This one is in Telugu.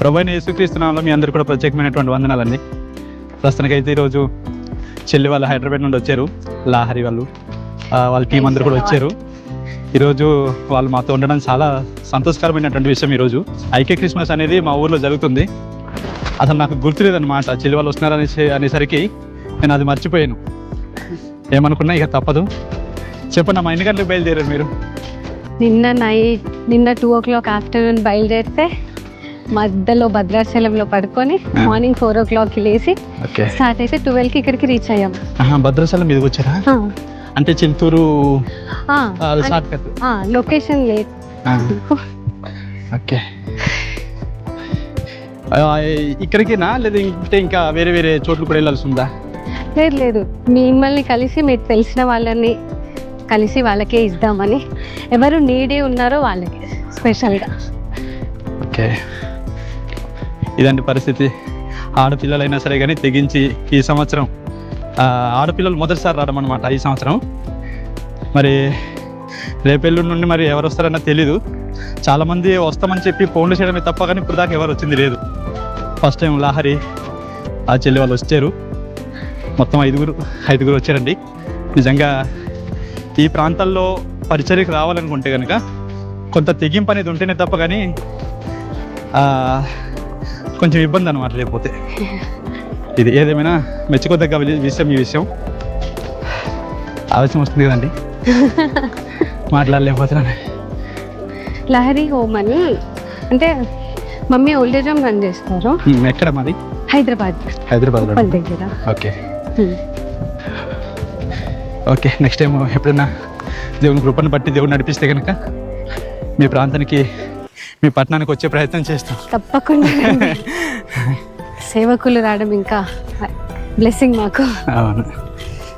ప్రభుత్వ యేసుక్రీస్తునామలో మీ అందరు కూడా ప్రత్యేకమైనటువంటి వందనాలండి. ప్రస్తుతానికైతే ఈరోజు చెల్లి వాళ్ళు హైదరాబాద్ నుండి వచ్చారు. లాహరి వాళ్ళు వాళ్ళ టీం అందరు కూడా వచ్చారు. ఈరోజు వాళ్ళు మాతో ఉండడం చాలా సంతోషకరమైనటువంటి విషయం ఈరోజు. ఐక్య క్రిస్మస్ అనేది మా ఊర్లో జరుగుతుంది. అసలు నాకు గుర్తులేదన్నమాట. చెల్లి వాళ్ళు వస్తున్నారనే అనేసరికి నేను అది మర్చిపోయాను. ఏమనుకున్నా ఇక తప్పదు. చెప్పండి మా ఎన్ని గంటలకు బయలుదేరారు మీరు? నిన్న నైట్ నిన్న టూ ఓ క్లాక్ ఆఫ్టర్నూన్ బయలుదేరితే మధ్యలో భద్రాచలంలో పడుకొని. మార్నింగ్ ఫోర్ ఓ క్లాక్కి లేచి స్టార్ట్ అయితే ట్వెల్వ్కి ఇక్కడికి రీచ్ అయ్యాం. భద్రాచలం మీదకి వచ్చారా? అంటే ఆ, లొకేషన్ లేదు. ఓకే. ఇక్కడికినా? లేదా అంటే ఇంకా వేరే వేరే చోట్ల కూడా వెళ్ళాల్సి ఉందా? లేదు లేదు. మిమ్మల్ని కలిసి మీకు తెలిసిన వాళ్ళని కలిసి వాళ్ళకే ఇద్దామని ఎవరు నీడే ఉన్నారో వాళ్ళకి స్పెషల్గా ఓకే. ఇదండి పరిస్థితి. ఆడపిల్లలైనా సరే కానీ తెగించి ఈ సంవత్సరం ఆడపిల్లలు మొదటిసారి రావడం అనమాట ఈ సంవత్సరం. మరి రేపెల్లుండి నుండి మరి ఎవరు వస్తారన్నా తెలీదు. చాలామంది వస్తామని చెప్పి ఫోన్లు చేయడమే తప్ప కానీ ఇప్పుడు దాకా ఎవరు వచ్చింది లేదు. ఫస్ట్ టైం లాహరి ఆ చెల్లి వాళ్ళు వచ్చారు. మొత్తం ఐదుగురు ఐదుగురు వచ్చారండి. నిజంగా ఈ ప్రాంతాల్లో పరిచర్యకు రావాలనుకుంటే కనుక కొంత తెగింపు అనేది ఉంటేనే తప్ప కానీ కొంచెం ఇబ్బంది అనమాట లేకపోతే. ఇది ఏదేమైనా మెచ్చుకోదగ్గ విషయం ఈ విషయం. ఆలోచన వస్తుంది కదండి. మాట్లాడలేకపోతున్నాను. లహరి హోమ్ అని అంటే మమ్మీ ఓల్డేజ్ హోమ్ రన్ చేస్తారు ఎక్కడ మాది? హైదరాబాద్. హైదరాబాద్లో ఉప్పల్ దగ్గర. ఓకే. ఓకే నెక్స్ట్ టైం ఎప్పుడైనా దేవుని కృపను బట్టి దేవుడు నడిపిస్తే కనుక మీ ప్రాంతానికి మీ పట్టణానికి వచ్చే ప్రయత్నం చేస్తాం. తప్పకుండా. సేవకులు రావడం ఇంకా బ్లెస్సింగ్ మాకు. అవును.